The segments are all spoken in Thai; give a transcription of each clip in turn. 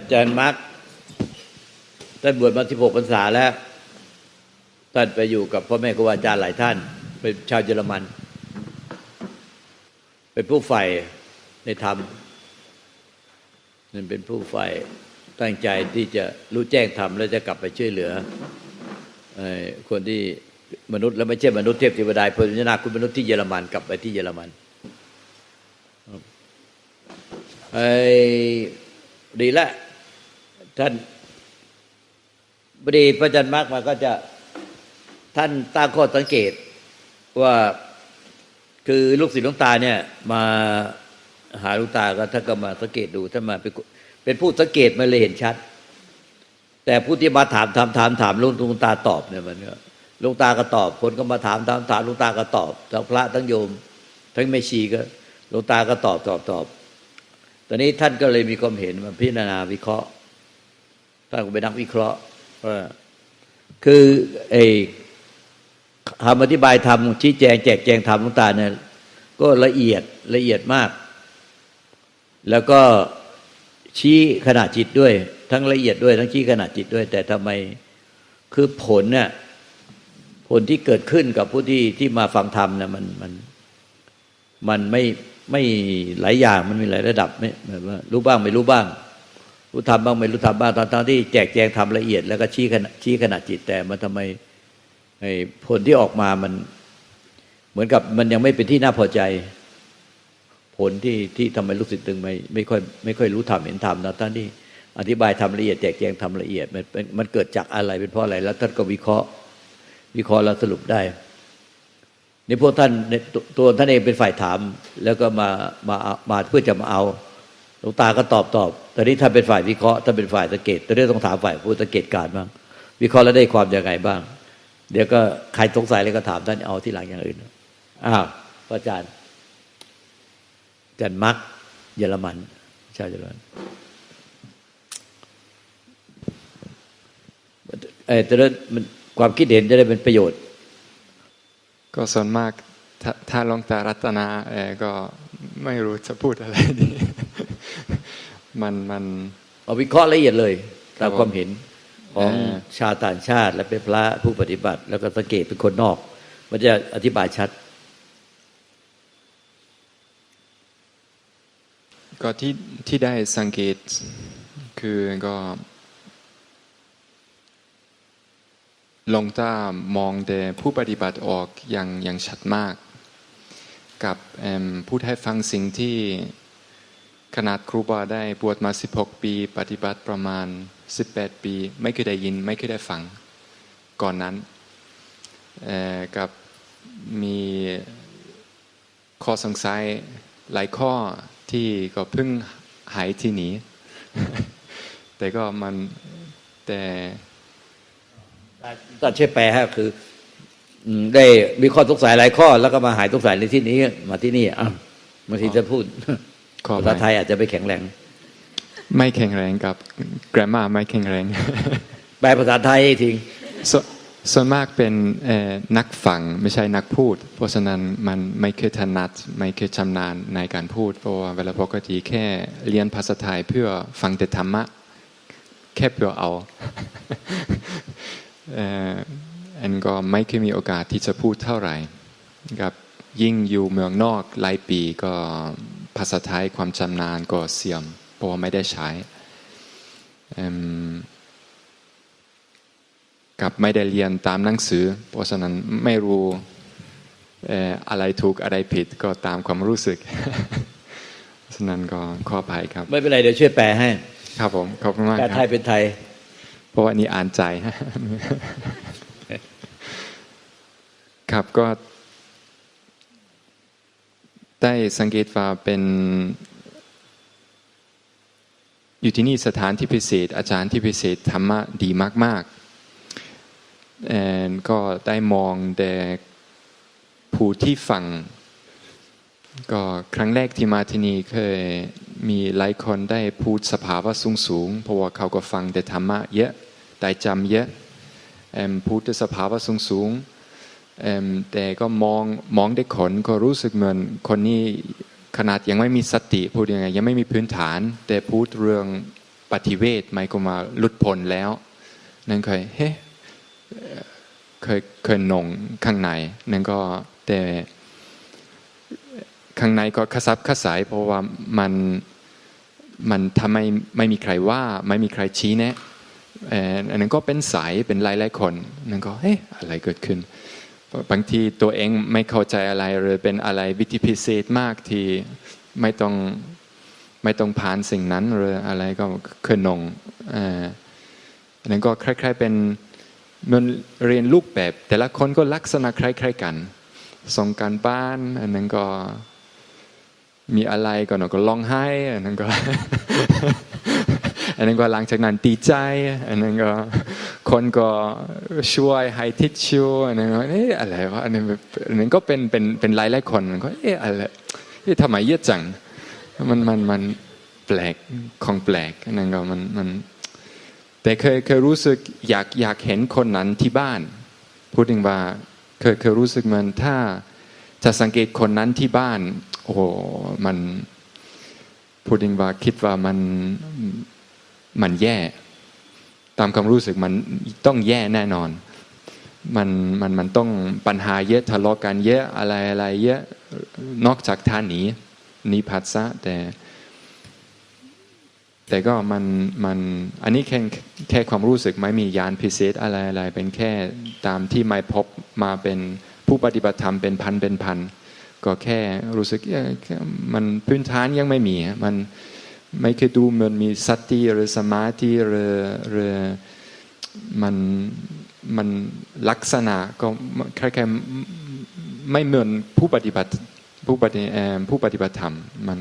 อาจารย์มาร์ท่านบวชมาที่หกพรรษาแล้ว ท่านไปอยู่กับพ่อแม่ครูอาจารย์หลายท่าน เป็นชาวเยอรมัน เป็นผู้ใฝ่ในธรรมนั่นเป็นผู้ใฝ่ตั้งใจที่จะรู้แจ้งธรรมแล้วจะกลับไปช่วยเหลือคนที่มนุษย์แล้วไม่ใช่มนุษย์เทพเทวดาพรหมนาคุณมนุษย์ที่เยอรมันกลับไปที่เยอรมันไอ้ดีละ ท่านบดีพระจันทร์มากมาก็จะท่านตั้งข้อสังเกตว่าคือลูกศิษย์หลวงตาเนี่ย มาหาหลวงตาก็ท่านก็มาสังเกตดูท่านมาเป็นเป็นผู้สังเกตมาเลยเห็นชัด แต่ผู้ที่มาถามถามถามถามลวงลวงตาตอบเนี่ยมันก็ลวงตาก็ตอบ คนก็มาถามถามถามลวงตาก็ตอบทั้งพระทั้งโยม ทั้งแม่ชีก็ลวงตาก็ตอบตอบตอบตอนนี้ท่านก็เลยมีความเห็นมาพิจารณาวิเคราะห์ ท่านก็เป็นนักวิเคราะห์คือไอ้คำอธิบายธรรมชี้แจงแจกแจงธรรมหลวงตาเนี่ยก็ละเอียดละเอียดมาก แล้วก็ชี้ขนาดจิตด้วย ทั้งละเอียดด้วย ทั้งชี้ขนาดจิตด้วย แต่ทำไมคือผลเนี่ยผลที่เกิดขึ้นกับผู้ที่ที่มาฟังธรรมเนี่ยมันมันมันไม่ไม่หลายอย่างมันมีหลายระดับไม่แบบว่ารู้บ้างไม่รู้บ้าง รู้ทำบ้างไม่รู้ทำบ้างตอนตอนที่แจกแจงทำละเอียด แล้วก็ชี้ขนาดชี้ขนาดจิตแต่มันทำไมไอ้ผลที่ออกมามัน เหมือนกับมันยังไม่เป็นที่น่าพอใจ ผลที่ที่ทำไมลูกศิษย์ตึงไม่ไม่ค่อยไม่ค่อยรู้ธรรมเห็นธรรมนะท่านที่อธิบายทำละเอียดแจกแจงทำละเอียดมันเป็นมันเกิดจากอะไรเป็นเพราะอะไร แล้วท่านก็วิเคราะห์ วิเคราะห์แล้วสรุปได้ในพวกท่านในตัวตัวท่านเองเป็นฝ่ายถาม แล้วก็มามามาเพื่อจะมาเอา หลวงตาก็ตอบตอบตอนนี้ท่าเป็นฝ่ายวิเคราะห์ท่าเป็นฝ่ายสังเกตตอนนี้ต้องถามฝ่ายผู้สังเกตการบ้าง วิเคราะห์แล้วได้ความยังไงบ้าง เดี๋ยวก็ใครสงสัยอะไรก็ถามท่านเอาที่หลังอย่างอื่นอ้าวพระอาจารย์อาจารย์มักเยอรมันชาวเยอรมันเออแต่ละมันความคิดเห็นจะได้เป็นประโยชน์ ก็ส่วนมากถ้าถ้าลงตารัตนาเออก็ไม่รู้จะพูดอะไรดี มันมันเอาวิเคราะห์ละเอียดเลยครัตาบมความเห็นของเอ่อชาวต่างชาติ และเป็นพระผู้ปฏิบัติ แล้วก็สังเกตเป็นคนนอก มันจะอธิบายชัด ก็ที่ที่ได้สังเกตคือก็หลวงตามองแต่ผู้ปฏิบัติออกอย่างอย่างชัดมาก กับเอิ่มพูดให้ฟังสิ่งที่ ขนาดครูบาได้บวชมา 16 ปี ปฏิบัติประมาณ 18 ปี ไม่เคยได้ยินไม่เคยได้ฟัง ก่อนนั้นกับมีข้อสงสัยหลายข้อที่ก็เพิ่งหายที่หนีแต่ก็มันแต่ตัดช่แปลให้คือ ได้มีข้อสงสัยหลายข้อ แล้วก็มาหายสงสัยในที่นี้ มาที่นี่อะบางทีจะพูด ภาไปษาไทยอาจจะไม่แข็งแรง ไม่แข็งแรงกับ grammar ไม่แข็งแรง แปลภาษาไทยให้ทิ้งสวนส่วนมากเป็นเอ่อนักฟังไม่ใช่นักพูด เพราะฉะนั้นมันไม่เคยถนัดไม่เคยชำนาญในการพูด เพราะว่าเวลาปกติแค่เรียนภาษาไทยเพื่อฟังแต่ธรรมะ แค่เพื่อเอาเอ่ออันก็ไม่เคยมีโอกาสที่จะพูดเท่าไหร่กับยิ่งอยู่เมืองนอกหลายปีก็ ภาษาไทยความชำนาญก็เสื่อมเพราะว่าไม่ได้ใช้เอิ่มกับไม่ได้เรียนตามหนังสือ เพราะฉะนั้นไม่รู้เอ่ออะไรถูกอะไรผิดก็ตามความรู้สึกฉะนั้นก็ขออภัยครับ ไม่เป็นไรเดี๋ยวช่วยแปลให้ ครับผมขอบคุณมากแปลคไทรัยบเป็นไทย เพราะว่านี่อ่านใจ ครับก็ ได้สังเกตว่าเป็นอยู่ที่นี่สถานที่พิเศษ อาจารย์ที่พิเศษธรรมะดีมากๆแอนก็ได้มองแต่ผู้ที่ฟังก็ครั้งแรกที่มาที่นี่เคยมีหลายคนได้พูดสภาวะสูงสูงๆเพราะว่าเขาก็ฟังแต่ธรรมะเยอะได้จำเยอะเอิ่มพูดแต่สภาวะสูงสูงๆ แต่ก็มองมองได้คนก็รู้สึกเหมือนคนนี้ขนาดยังไม่มีสติพูดยังไงยังไม่มีพื้นฐาน แต่พูดเรื่องปฏิเวทไม่ก็มาลุดพ้นแล้ว นั่นเคยเฮ้เอ่เคยเคยหนงข้างในนั่นก็แต่ข้างในก็ขซับขสาย เพราะว่ามันมันทำไมไม่มีใครว่า ไม่มีใครชี้แนะอันนั้นก็เป็นสายเป็นหลายๆคนนั่นก็เฮ้อะไรเกิดขึ้น บางทีตัวเองไม่เข้าใจอะไรหรือเป็นอะไรวิธีพิเศษมากที่ไม่ต้องไม่ต้องผ่านสิ่งนั้นหรืออะไรก็เคยนงอันนั้นก็คล้ายๆเป็นเหมันเรียนลูกแบบ แต่ละคนก็ลักษณะคล้ายๆกัน ส่งการบ้านอันนั้นก็มีอะไรก็หนก็ร้องไห้อันนั้นก็ อันนั้นก็หลังจากนั้นดีใจอันนั้นก็คนก็ช่วยให้ทิชชู่อันนั้นก็เอ๊ะอะไรวะอันนั้นอันนั้นก็เป็นเป็นเป็นหลายหลายคนมันก็เอ๊ะอะไรเอ๊ะทำไมเยอะจังมันมันมันแปลกของแปลกอันนั้นก็มันมันแต่เคยเคยรู้สึกอยากอยากเห็นคนนั้นที่บ้าน พูดถึงว่าเคยเคยรู้สึกมันถ้าจะสังเกตคนนั้นที่บ้าน โอ้มันพูดถึงว่าคิดว่ามัน มันแย่ ตามความรู้สึกมันต้องแย่แน่นอน มันมันมันต้องปัญหาเยอะทะเลาะกันเยอะอะไรอะไรเยอะนอกจากท่าหนีหนีพัดซะแต่ แต่ก็มันมันอันนี้แค่แค่ความรู้สึกไม่มียานพิเศษอะไรอะไรเป็นแค่ตามที่ไม่พบมาเป็นผู้ปฏิบัติธรรมเป็นพันเป็นพันก็แค่รู้สึกมันพื้นฐานยังไม่มีมัน ไม่เคยดูมันมีสติหรือสมาธิหรือหรือมันมันลักษณะก็คล้ายๆไม่เหมือนผู้ปฏิบัติผู้ปฏิเอ่อผู้ปฏิบัติธรรมมัน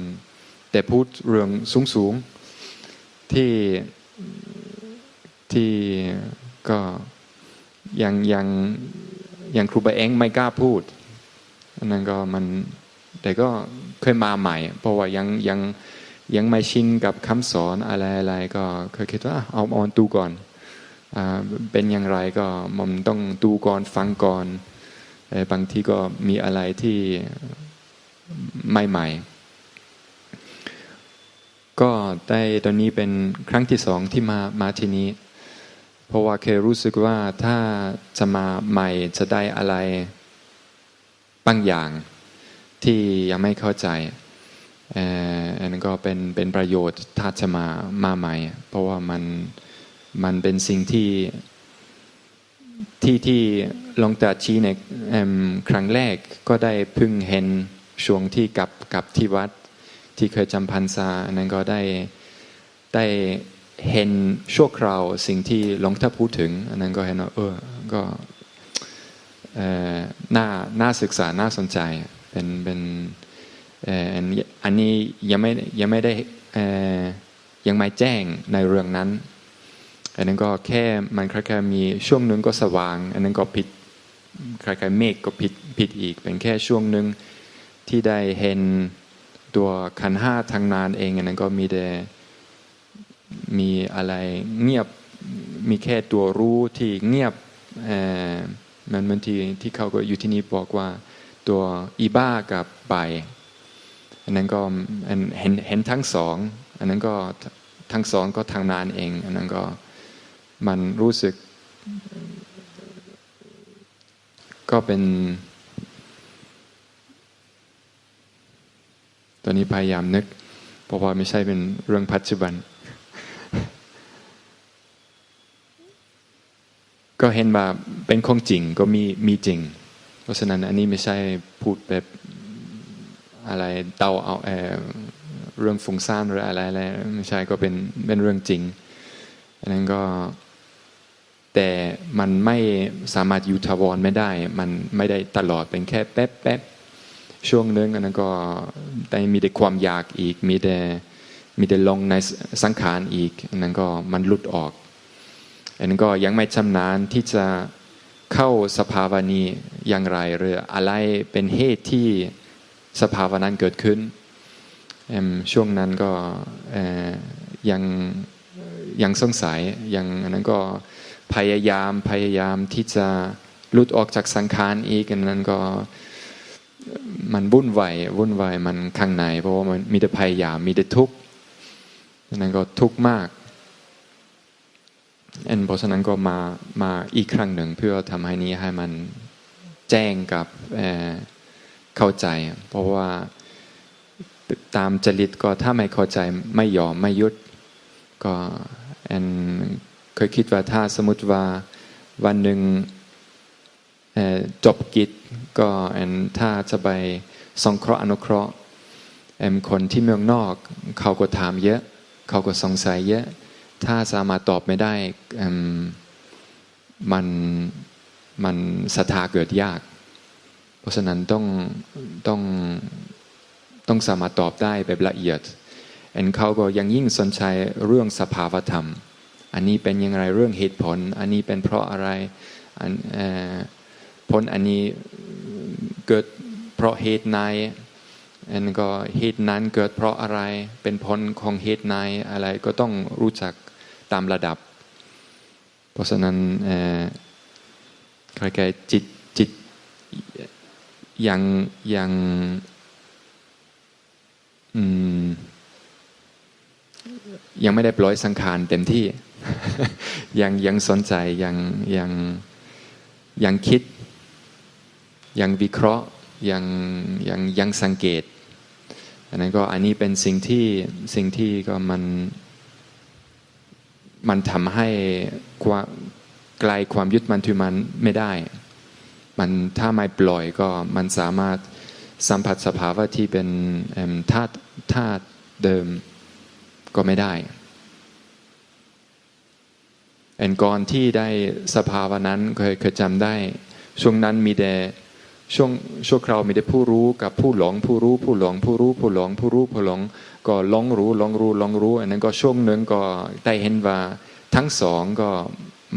แต่พูดเรื่องสูงสูงที่ที่ก็ยังยังยังครูบาเองไม่กล้าพูดอันนั้นก็มันแต่ก็เคยมาใหม่ เพราะว่ายังยัง ยังไม่ชินกับคำสอนอะไรอะไรก็เคยคิดว่าเอาเอาดูก่อนเป็นอย่างไรก็มันต้องดูก่อนฟังก่อนบางทีก็มีอะไรที่ใหม่ๆ ก็ได้ตอนนี้เป็นครั้งที่สองที่มามาที่นี้ เพราะว่าเคยรู้สึกว่าถ้าจะมาใหม่จะได้อะไรบางอย่างที่ยังไม่เข้าใจ อันก็เป็นเป็นประโยชน์ถ้าจะมามาใหม่ เพราะว่ามันมันเป็นสิ่งที่ที่ที่ลงตัดชี้ในครั้งแรกก็ได้พึ่งเห็นช่วงที่กลับกลับที่วัดที่เคยจำพรรษาอันนั้นก็ได้ได้เห็นชั่วคราวสิ่งที่หลวงท่าพูดถึง อันนั้นก็เห็นว่าเออก็เออน่าน่าศึกษาน่าสนใจเป็นเป็น อ่ออันอันนี้ยังไม่ยังไม่ได้ยังไม่แจ้งในเรื่องนั้น อันนั้นก็แค่มันคล้ายๆมีช่วงหนึ่งก็สว่าง อันนั้นก็ผิดคล้ายๆเมฆก็ผิดผิดอีก เป็นแค่ช่วงหนึ่งที่ได้เห็นตัวขันห้าทางนานเองอันนั้นก็มีแต่มีอะไรเงียบมีแค่ตัวรู้ที่เงียบเออมันบางทีที่เขาก็อยู่ที่นี่บอกว่า ตัวอีบ้ากับไบ อันนั้นก็เห็นเห็นทั้งสองอันนั้นก็ทั้งสองก็ทางนานเอง อันนั้นก็มันรู้สึก ก็เป็น ตอนนี้พยายามนึกเพราะว่าไม่ใช่เป็นเรื่องปัจจุบัน ก็เห็นว่าเป็นของจริงก็มีมีจริง เพราะฉะนั้นอันนี้ไม่ใช่พูดแบบ อะไรเดาเอาเรื่องฟุ้งซ่านหรืออะไรอะไรไม่ใช่ก็เป็นเป็นเรื่องจริงอันนั้นก็แต่มันไม่สามารถอยู่ทาวรไม่ได้ มันไม่ได้ตลอดเป็นแค่แป๊บแป๊บช่วงนึงอันนั้นก็ได้มีแต่ความอยากอีก มีแต่มีแต่ลงในสังขารอีกอันนั้นก็มันหลุดออกอันนั้นก็ยังไม่ชำนาญที่จะเข้าสภาวะนี้อย่างไรหรืออะไรเป็นเหตุที่ สภาวะนั้นเกิดขึ้น ช่วงนั้นก็ยังยังสงสัยยังอันนั้นก็พยายามพยายามที่จะหลุดออกจากสังขารอีกอันนั้นก็มันวุ่นวายวุ่นวายมันข้างในเพราะว่ามันมีแต่พยายามมีแต่ทุกข์ดังนั้นก็ทุกข์มากอันเพราะฉะนั้นก็มามาอีกครั้งหนึ่งเพื่อทำให้นี้ให้มันแจ้งกับ เข้าใจ เพราะว่าตามจริตก็ถ้าไม่เข้าใจไม่ยอมไม่ยุดก็แอนเคยคิดว่าถ้าสมมติว่าวันหนึ่งจบกิจก็แอนถ้าจะไปสงเคราะห์อนุเคราะห์แอมคนที่เมืองนอกเขาก็ถามเยอะเขาก็สงสัยเยอะ ถ้าสามารถตอบไม่ได้มันมันศรัทธาเกิดยาก ราะฉะนั้นต้องต้องต้องสามารถตอบได้แบบละเอียดแอนเขาก็ยังยิ่งสนใจเรื่องสภาวธรรม อันนี้เป็นยังไงเรื่องเหตุผล อันนี้เป็นเพราะอะไรอันผลอันนี้เกิดเพราะเหตุไหนอันก็เหตุนั้นเกิดเพราะอะไรเป็นผลของเหตุไหนอะไรก็ต้องรู้จักตามระดับ เพราะฉะนั้นเอ่อใครๆจิตจิต ยังยังยังไม่ได้ปล่อยสังขารเต็มที่ ยังยังสนใจยังยังยังคิด ยังวิเคราะห์ยังยังยังสังเกตอันนั้นก็อันนี้เป็นสิ่งที่สิ่งที่ก็มันมันทำให้ความไกลความยึดมันถือมันไม่ได้ มันถ้าไม่ปล่อยก็มันสามารถสัมผัสสภาวะที่เป็นธาตุธาตุเดิมก็ไม่ได้แอนก่อนที่ได้สภาวะนั้นเคยเคยจำได้ ช่วงนั้นมีแต่ช่วงช่วงคราวมีแต่ผู้รู้กับผู้หลงผู้รู้ผู้หลงผู้รู้ผู้หลงผู้รู้ผู้หลงก็หลงรู้หลงรู้หลงรู้อันนั้นก็ช่วงหนึ่งก็ได้เห็นว่าทั้งสองก็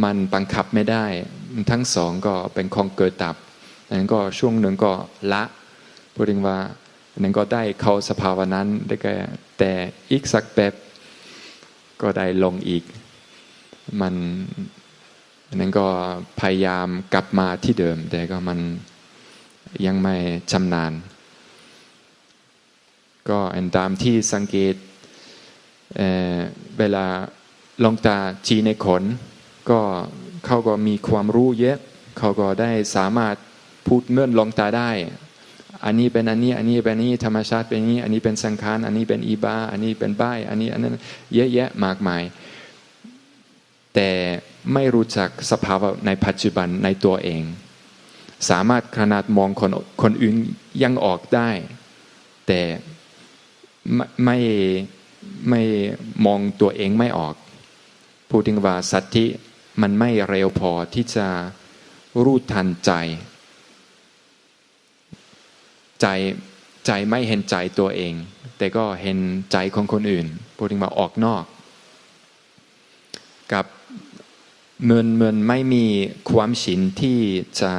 มันบังคับไม่ได้ ทั้งสองก็เป็นของเกิดดับอันนั้นก็ช่วงหนึ่งก็ละพูดถึงว่าอันนั้นก็ได้เข้าสภาวะนั้นได้แก่แต่อีกสักแป๊บก็ได้ลงอีก มันอันนั้นก็พยายามกลับมาที่เดิม แต่ก็มันยังไม่ชำนาญ ก็อันตามที่สังเกตเเวลาลงตาชี้ในขนก็ เขาก็มีความรู้เยอะเขาก็ได้สามารถพูดเมื่อนลองตาได้ อันนี้เป็นอันนี้อันนี้เป็นนี้ธรรมชาติเป็นนี้ อันนี้เป็นสังขารอันนี้เป็นอีบาอันนี้เป็นบ้ายอันนี้อันนั้นเยอะแยะมากมาย แต่ไม่รู้จักสภาวะในปัจจุบันในตัวเอง สามารถขนาดมองคนคนอื่นยังออกได้ แต่ไม่ไม่ไม่มองตัวเองไม่ออกพูดถึงว่าสัตธิ มันไม่เร็วพอที่จะรู้ทันใจ ใจใจไม่เห็นใจตัวเอง แต่ก็เห็นใจของคนอื่นพูดถึงว่าออกนอก กับเมือนเมือนไม่มีความชินที่จะ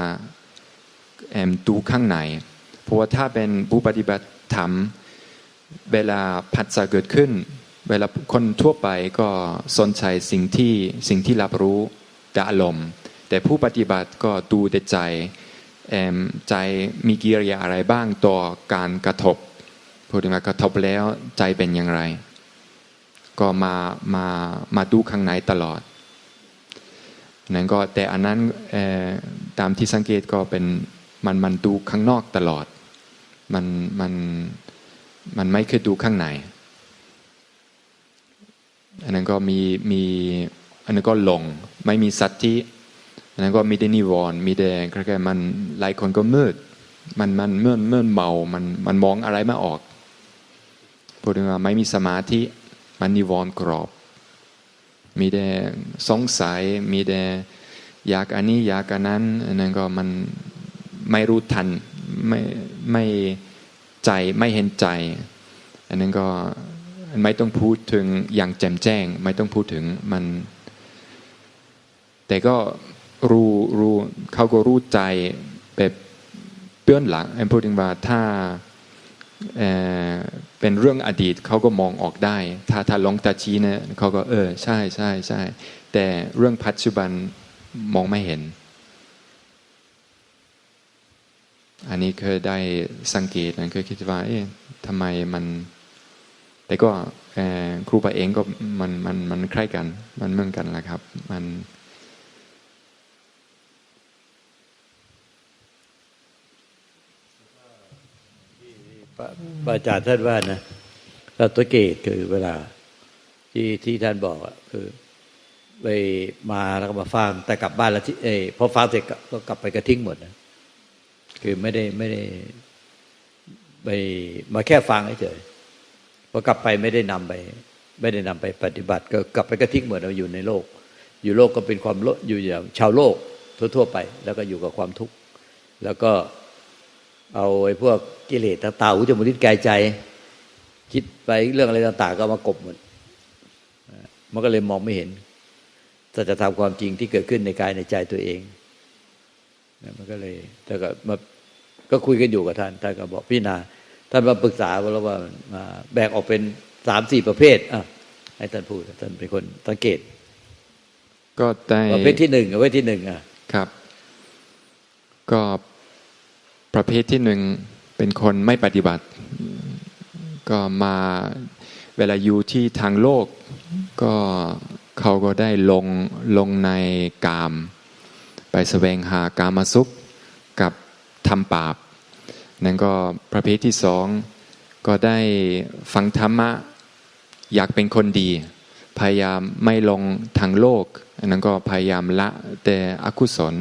แอมดูข้างในเพราะว่าถ้าเป็นผู้ปฏิบัติธรรมเวลาผัสสะเกิดขึ้น เวลาคนทั่วไปก็สนใจสิ่งที่สิ่งที่รับรู้แต่อารมณ์แต่ผู้ปฏิบัติก็ดูแต่ใจแอมใจมีกิริยาอะไรบ้างต่อการกระทบพูดถึงว่ากระทบแล้วใจเป็นอย่างไร ก็มามามาดูข้างในตลอดนั้นก็แต่อันนั้นตามที่สังเกตก็เป็นมันมันดูข้างนอกตลอด มันมันมันไม่เคยดูข้างใน อันนั้นก็มีมีอันนั้นก็หลงไม่มีสัตธิอันนั้นก็มีแต่นิวรณ์มีแต่คล้ายๆมันหลายคนก็มืด มันมันเมื่อนเมื่อนเมา มันมันมองอะไรไม่ออกพูดถึงว่าไม่มีสมาธิมันนิวรณ์กรอบ มีแต่สงสัย มีแต่อยากอันนี้อยากอันนั้นอันนั้นก็มันไม่รู้ทันไม่ไม่ใจไม่เห็นใจ อันนั้นก็ ไม่ต้องพูดถึงอย่างแจ่มแจ้ง ไม่ต้องพูดถึงมัน แต่ก็รู้รู้เขาก็รู้ใจแบบเปื้อนหลังอพูดถึงว่าถ้าเเป็นเรื่องอดีตเขาก็มองออกได้ ถ้าถ้าลงตาชี้เนี่ยเขาก็เออใช่ใช่ใช่แต่เรื่องปัจจุบันมองไม่เห็น อันนี้เคยได้สังเกตนะเคยคิดว่าเอ๊ะทำไมมัน แต่ก็ครูบาเองก็มันมันมันคล้ายกัน มันเหมือนกันแหละครับ มันพระพระอาจารย์ท่านว่านะเราตัวเกตคือเวลาที่ที่ท่านบอกอะคือไปมาแล้วก็มาฟังแต่กลับบ้านแล้วที่เอพอฟังเสร็จก็กลับไปกระทิ้งหมดนะคือไม่ได้ไม่ได้ไปมาแค่ฟังเฉย พอกลับไปไม่ได้นำไป ไม่ได้นำไปปฏิบัติ ก็กลับไปกระทิ้งเหมดเราอยู่ในโลก อยู่โลกก็เป็นความโลอยู่อย่างชาวโลกทั่วๆไป แล้วก็อยู่กับความทุกข์แล้วก็เอาไอ้พวกกิเลสต่างๆหูจมูกลิ้นกายใจ คิดไปเรื่องอะไรต่าง ๆ ก็มากบหมดมันก็เลยมองไม่เห็นสัจธรรมความจริงที่เกิดขึ้นในกายในใจตัวเองมันก็เลยแต่ก็มาก็คุยกันอยู่กับท่านท่านก็บอกพี่นา ท่านมาปรึกษาแล้วว่ามาแบ่งออกเป็นสามสี่ประเภทอะให้ท่านพูดท่านเป็นคนสังเกต ก็ได้ประเภทที่หนึ่งกับประเภทที่หนึ่งอะครับ ก็ประเภทที่หนึ่งเป็นคนไม่ปฏิบัติ ก็มาเวลาอยู่ที่ทางโลก ก็เขาก็ได้ลงลงในกาม ไปแสวงหากามาสุขกับทำบาป นั่นก็ประเภทที่สองก็ได้ฟังธรรมะอยากเป็นคนดี พยายามไม่ลงทางโลก อันนั้นก็พยายามละแต่อกุศล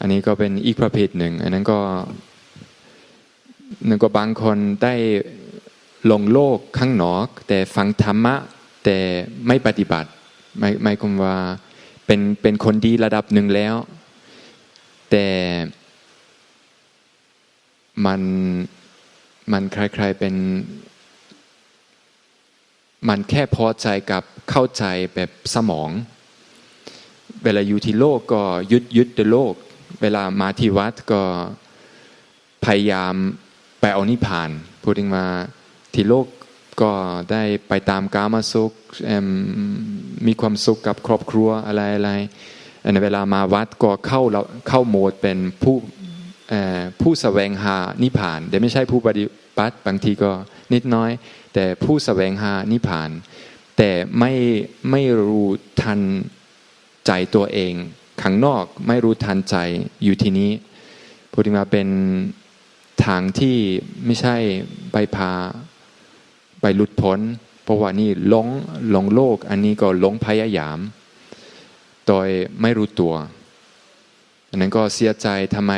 อันนี้ก็เป็นอีกประเภทหนึ่ง อันนั้นก็นั่นก็บางคนได้ลงโลกข้างนอก แต่ฟังธรรมะแต่ไม่ปฏิบัติไม่ไม่คมว่าเป็นเป็นคนดีระดับหนึ่งแล้ว แต่ มันมันคล้ายๆเป็น มันแค่พอใจกับเข้าใจแบบสมอง เวลาอยู่ที่โลกก็ยึดยึดแต่โลก เวลามาที่วัดก็พยายามไปเอานิพาน พูดถึงมาที่โลกก็ได้ไปตามกามาสุขมมีความสุขกับครอบครัวอะไรอะไรอันนั้นเวลามาวัดก็เข้าเราเข้าโหมดเป็นผู้ ผู้แสวงหานิพาน แต่ไม่ใช่ผู้ปฏิบัติบางทีก็นิดน้อย แต่ผู้แสวงหานิพาน แต่ไม่ไม่รู้ทันใจตัวเองข้างนอกไม่รู้ทันใจอยู่ที่นี้พูดถึงมาเป็นทางที่ไม่ใช่ไปพาไปหลุดพ้น เพราะว่านี่หลงหลงโลก อันนี้ก็หลงพยายาม โดยไม่รู้ตัว อันนั้นก็เสียใจทำไม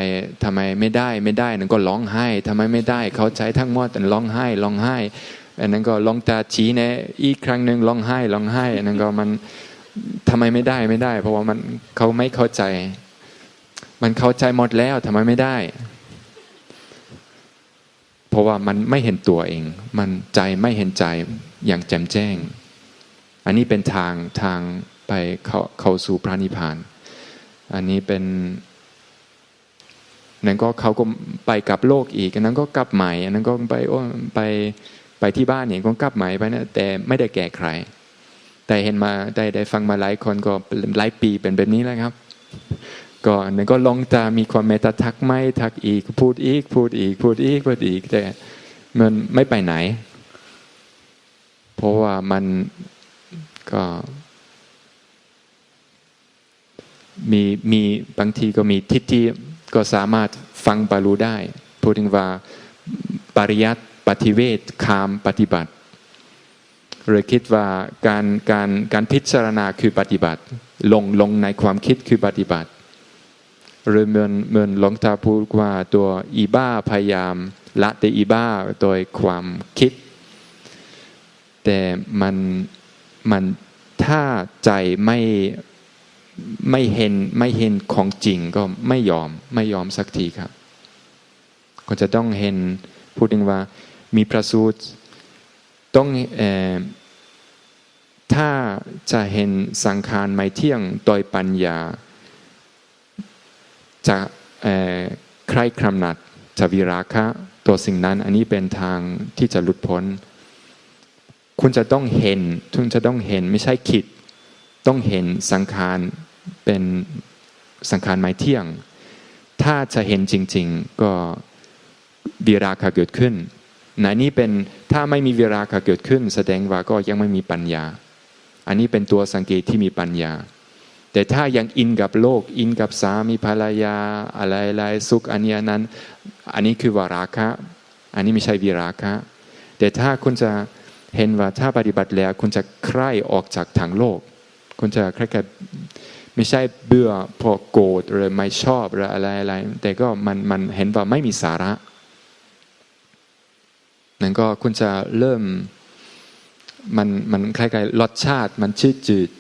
ทำไมไม่ได้ไม่ได้นั่นก็ร้องไห้ทำไมไม่ได้เขาใจทั้งหมดแต่ร้องไห้ร้องไห้ อันนั้นก็ลองตาชี้แนะอีกครั้งหนึ่งร้องไห้ร้องไห้ อันนั้นก็มันทำไมไม่ได้ไม่ได้ เพราะว่ามันเขาไม่เข้าใจ มันเข้าใจหมดแล้วทำไมไม่ได้ เพราะว่ามันไม่เห็นตัวเอง มันใจไม่เห็นใจอย่างแจ่มแจ้ง อันนี้เป็นทางทางไปเข้าเข้าสู่พระนิพพาน อันนี้เป็นนั้นก็เขาก็ไปกลับโลกอีกอันนั้นก็กลับใหม่อันนั้นก็ไปโอ้ไปไปที่บ้านเนี่ยก็กลับใหม่ไปนะแต่ไม่ได้แก่ใคร แต่เห็นมาได้ได้ฟังมาหลายคนก็หลายปีเป็นแบบนี้แล้วครับก็อันนั้นก็ลองตามีความเมตตาทักไม่ทักอีก พูดอีก พูดอีก พูดอีกพูดอีกแต่มันไม่ไปไหน เพราะว่ามันก็ มีมีบางทีก็มีทิฏฐิก็สามารถฟังบรรลุได้พูดถึงว่าปริยัติปฏิเวทคามปฏิบัติเลยคิดว่าการการการพิจารณาคือปฏิบัติ ลงลงในความคิดคือปฏิบัติหรือเหมือนเหมือนหลวงตาพูดว่าตัวอีบ้าพยายามละแต่อีบ้าโดยความคิด แต่มันมันถ้าใจไม่ ไม่เห็นไม่เห็นของจริงก็ไม่ยอมไม่ยอมสักทีครับ ก็จะต้องเห็นพูดถึงว่ามีพระสูตรต้องอถ้าจะเห็นสังขารไม่เที่ยงโดยปัญญา จะใครคำนัดจะวิราคะตัวสิ่งนั้นอันนี้เป็นทางที่จะหลุดพ้น คุณจะต้องเห็นคุณจะต้องเห็นไม่ใช่คิด ต้องเห็นสังขาร เป็นสังขารไม่เที่ยง ถ้าจะเห็นจริง ๆ ก็วิราคะเกิดขึ้นไหนนี่เป็นถ้าไม่มีวิราคะเกิดขึ้น แสดงว่าก็ยังไม่มีปัญญา อันนี้เป็นตัวสังเกตที่มีปัญญา แต่ถ้ายังอินกับโลก อินกับสามีภรรยาอะไรอะไรสุขอันนี้นั้น อันนี้คือวาราคะ อันนี้ไม่ใช่วิราคะ แต่ถ้าคุณจะเห็นว่าถ้าปฏิบัติแล้วคุณจะใคร่ออกจากทางโลก คุณจะแค่ ไม่ใช่เบื่อพอโกรธหรือไม่ชอบหรืออะไรอะไรแต่ก็มันมันเห็นว่าไม่มีสาระนั่นก็คุณจะเริ่มมันมันคล้ายๆรสชาติมันชืดจืด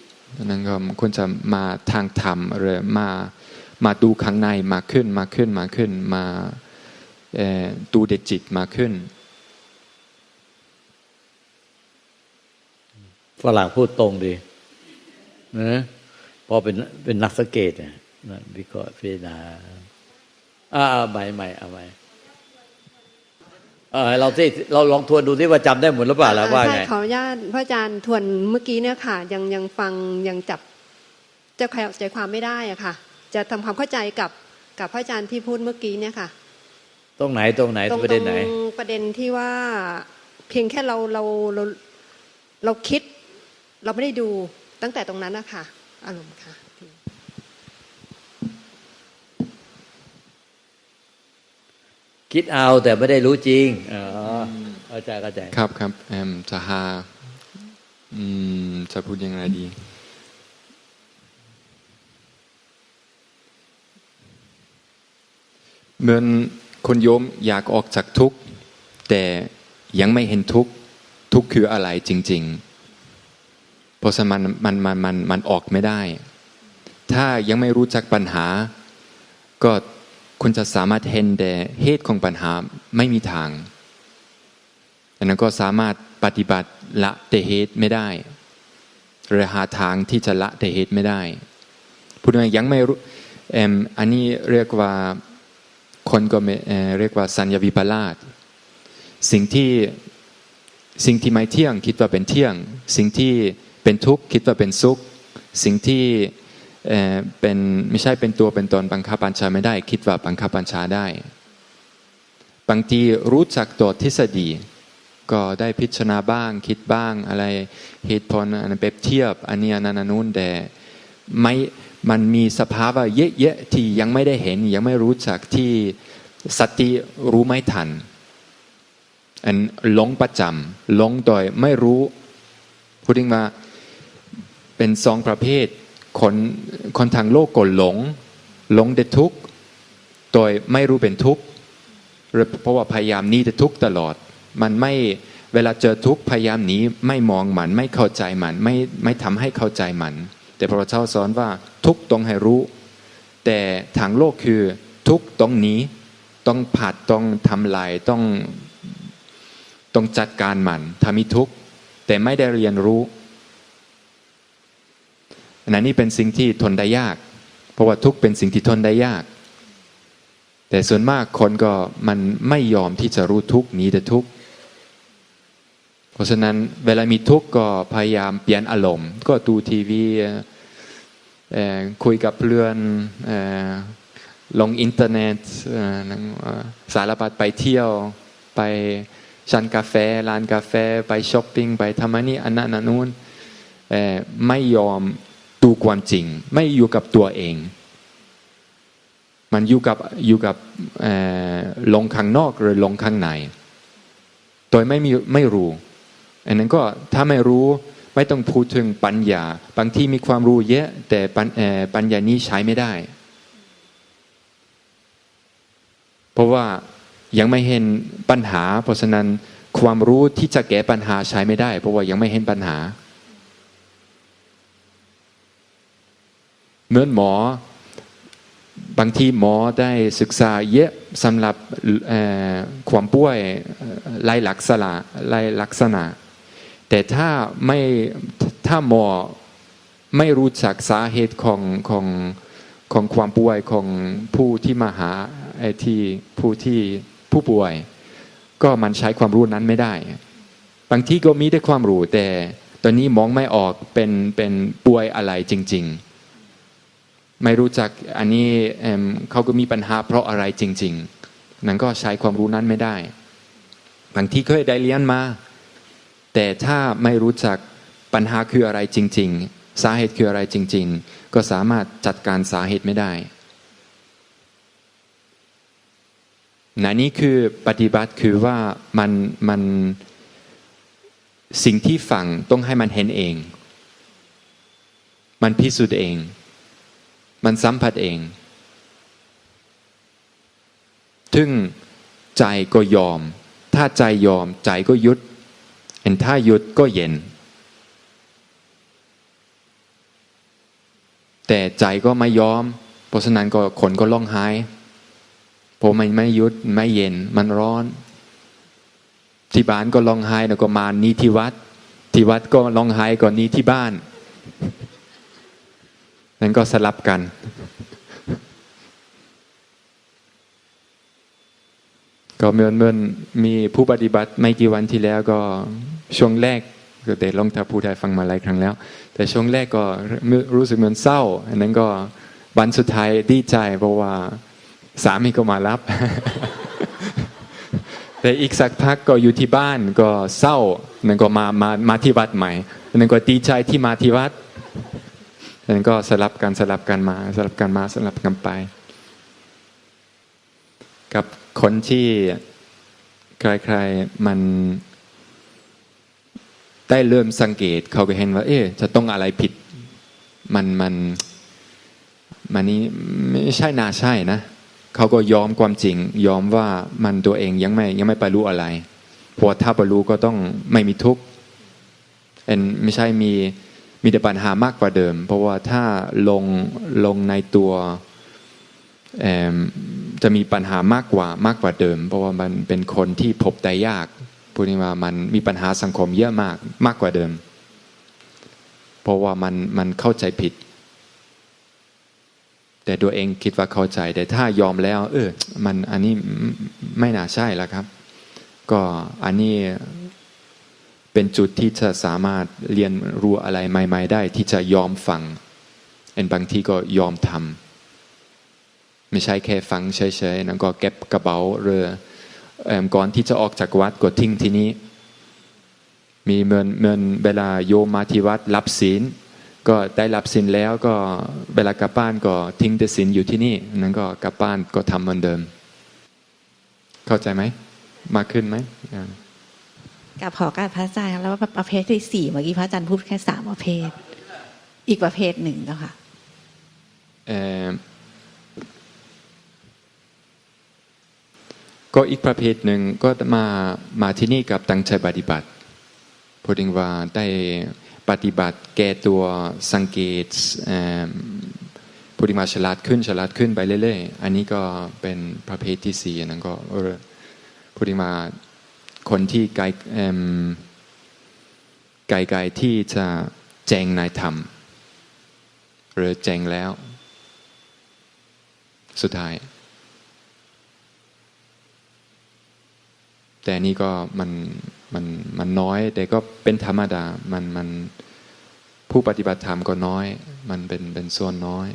นั่นก็คุณจะมาทางธรรมหรือมามาดูข้างในมาขึ้นมาขึ้นมาขึ้นมาดูเดจิตมาขึ้นฝรั่งพูดตรงดีนะ พอเป็นเป็นนักสังเกตเนี่ยวิเคราะห์พิจารณาอ่าใหม่ใหม่เอาใหม่เออเราที่เราลองทวนดูที่ว่าจำได้หมดหรือเปล่าแล้วว่าใช่ไงขออนุญาตพระอาจารย์ทวนเมื่อกี้เนี่ยค่ะ ยังยังฟังยังจับจะเข้าใจความไม่ได้อะค่ะ จะทำความเข้าใจกับกับพระอาจารย์ที่พูดเมื่อกี้เนี่ยค่ะ ตรงไหนตรงไหนตรงประเด็นไหนตรงประเด็นที่ว่าเพียงแค่เราเราเราเราคิด เราไม่ได้ดูตั้งแต่ตรงนั้นนะคะ อารมณ์ค่ะคิดเอาแต่ไม่ได้รู้จริงอ๋อเข้าใจเข้าใจครับครับแอมจะหาอืมจะพูดยังไงดี เหมือนคนโยมอยากออกจากทุกข์แต่ยังไม่เห็นทุกข์ทุกข์คืออะไรจริง ๆ เพราะฉะนั้นมันมันมันมันออกไม่ได้ ถ้ายังไม่รู้จักปัญหา ก็คุณจะสามารถเห็นแต่เหตุของปัญหาไม่มีทางอันนั้นก็สามารถปฏิบัติละแต่เหตุไม่ได้หรือหาทางที่จะละแต่เหตุไม่ได้พูดง่ายยังไม่รู้เอ็มอันนี้เรียกว่าคนก็เอ่อเรียกว่าสัญญาวิปลาสสิ่งที่สิ่งที่ไม่เที่ยงคิดว่าเป็นเที่ยง สิ่งที่ เป็นทุกข์คิดว่าเป็นสุข สิ่งที่เออเป็นไม่ใช่เป็นตัวเป็นตนบังคับบัญชาไม่ได้ คิดว่าบังคับบัญชาได้ บางทีรู้จักตัวทฤษฎี ก็ได้พิจารณาบ้าง คิดบ้างอะไรเหตุผลอันนั้นเปรียบเทียบอันนี้อันนั้นอันนู้นแต่ไม่มันมีสภาวะเยอะๆที่ยังไม่ได้เห็นยังไม่รู้จักที่สติรู้ไม่ทันอันหลงประจำหลงโดยไม่รู้พูดถึงว่า เป็นสองประเภท คนคนทางโลกก็หลง หลงแต่ทุกโดยไม่รู้เป็นทุกข์เพราะว่าพยายามหนีแต่ทุกข์ตลอด มันไม่เวลาเจอทุกข์พยายามหนีไม่มองมันไม่เข้าใจมันไม่ไม่ทำให้เข้าใจมัน แต่พระเจ้าสอนว่าทุกข์ต้องให้รู้ แต่ทางโลกคือทุกข์ต้องหนีต้องผัดต้องทำลายต้องต้องจัดการมันถ้ามีทุกข์แต่ไม่ได้เรียนรู้ อันนั้นนี่เป็นสิ่งที่ทนได้ยาก เพราะว่าทุกเป็นสิ่งที่ทนได้ยาก แต่ส่วนมากคนก็มันไม่ยอมที่จะรู้ทุกหนีแต่ทุกเพราะฉะนั้นเวลามีทุกข์ก็พยายามเปลี่ยนอารมณ์ ก็ดูทีวีคุยกับเพื่อนอลงอินเทอร์เน็ตสารพัดไปเที่ยวไปชันกาแฟร้านกาแฟ ไปช้อปปิ้งไปทำนนี้อันนั้นอันนู้นไม่ยอม ดูความจริง ไม่อยู่กับตัวเอง มันอยู่กับอยู่กับลงข้างนอกหรือลงข้างในโดยไม่มีไม่รู้อันนั้นก็ถ้าไม่รู้ไม่ต้องพูดถึงปัญญา บางที่มีความรู้เยอะ แต่ปัญเอ่อปัญญานี้ใช้ไม่ได้ เพราะว่ายังไม่เห็นปัญหา เพราะฉะนั้นความรู้ที่จะแก้ปัญหาใช้ไม่ได้ เพราะว่ายังไม่เห็นปัญหา เหมือนหมอบางทีหมอได้ศึกษาเยอะสำหรับความป่วยลายลักษณะลายลักษณะ แต่ถ้าไม่ถ้าหมอไม่รู้จักสาเหตุของของของความป่วยของผู้ที่มาหาไอที่ผู้ที่ผู้ป่วย ก็มันใช้ความรู้นั้นไม่ได้ บางทีก็มีได้ความรู้แต่ตอนนี้มองไม่ออกเป็นเป็นป่วยอะไรจริง ๆ ไม่รู้จักอันนี้เขาก็มีปัญหาเพราะอะไรจริง ๆ นั้นก็ใช้ความรู้นั้นไม่ได้ บางทีเคยได้เรียนมา แต่ถ้าไม่รู้จักปัญหาคืออะไรจริง ๆ สาเหตุคืออะไรจริง ๆ ก็สามารถจัดการสาเหตุไม่ได้นะนี่คือปฏิบัติคือว่ามันมันสิ่งที่ฟังต้องให้มันเห็นเอง มันพิสูจน์เอง มันสัมผัสเอง ถึงใจก็ยอม ถ้าใจยอมใจก็หยุดเห็นถ้าหยุดก็เย็น แต่ใจก็ไม่ยอม เพราะฉะนั้นก็คนก็ร้องไห้เพราะมันไม่หยุดไม่เย็น มันร้อน ที่บ้านก็ร้องไห้แล้วก็มานี่ที่วัด ที่วัดก็ร้องไห้ก่อนนี้ที่บ้าน นั้นก็สลับกัน ก็เมื่อนเมือนมีผู้ปฏิบัติไม่กี่วันที่แล้วก็ช่วงแรกก็ได้ลองทับผู้ไทยฟังมาหลายครั้งแล้ว แต่ช่วงแรกก็รู้สึกเหมือนเศร้า อันนั้นก็วันสุดท้ายดีใจเพราะว่าสามีก็มารับ แต่อีกสักพักก็อยู่ที่บ้านก็เศร้านั่นก็มามามาที่วัดใหม่นั่นก็ดีใจที่มาที่วัด นั่นก็สลับกันสลับกันมา สลับกันมาสลับกันไป กับคนที่ใครๆมันได้เริ่มสังเกตเขาก็เห็นว่า เอ๊ะจะต้องอะไรผิด มันมันมันนี้ไม่ใช่นาใช่นะเขาก็ยอมความจริง ยอมว่ามันตัวเองยังไม่ยังไม่บรรลุอะไรพราะถ้าบรรลุก็ต้องไม่มีทุกข์เอ็นไม่ใช่มี มีแต่ปัญหามากกว่าเดิม เพราะว่าถ้าลงลงในตัวจะมีปัญหามากกว่ามากกว่าเดิม เพราะว่ามันเป็นคนที่พบได้ยากพูดง่ายว่ามันมีปัญหาสังคมเยอะมากมากกว่าเดิม เพราะว่ามันมันเข้าใจผิด แต่ตัวเองคิดว่าเข้าใจ แต่ถ้ายอมแล้ว เออ มันอันนี้ไม่น่าใช่แล้วครับ ก็อันนี้ เป็นจุดที่จะสามารถเรียนรู้อะไรใหม่ ๆ ได้ ที่จะยอมฟังเอ็นบางทีก็ยอมทำไม่ใช่แค่ฟังเฉยๆแล้วก็เก็บกระเป๋าเรือก่อนที่จะออกจากวัดก็ทิ้งที่นี้ มีเมือนเมือนเวลาโยมมาที่วัดรับศีลก็ได้รับศีลแล้วก็เวลากลับบ้านก็ทิ้งแต่ศีลอยู่ที่นี่นั้นก็กลับบ้านก็ทำเหมือนเดิม เข้าใจไหมมาขึ้นไหม กับขอการพระอาจารย์แล้วประเภทที่สี่เมื่อกี้พระอาจารย์พูดแค่สามประเภท อีกประเภทหนึ่งก็ค่ะก็อีกประเภทหนึ่งก็มามาที่นี่กับตั้งใจปฏิบัติพอดีว่าได้ปฏิบัติแก้ตัวสังเกตพอดีมาฉลาดขึ้นฉลาดขึ้นไปเรื่อยๆ อันนี้ก็เป็นประเภทที่สี่นั่นก็พอดีมา คนที่ไกลไกลๆที่จะแจงนายธรรม หรือแจงแล้ว สุดท้าย แต่นี่ก็มันมันมันน้อย แต่ก็เป็นธรรมดา มันมันผู้ปฏิบัติธรรมก็น้อย มันเป็นเป็นส่วนน้อย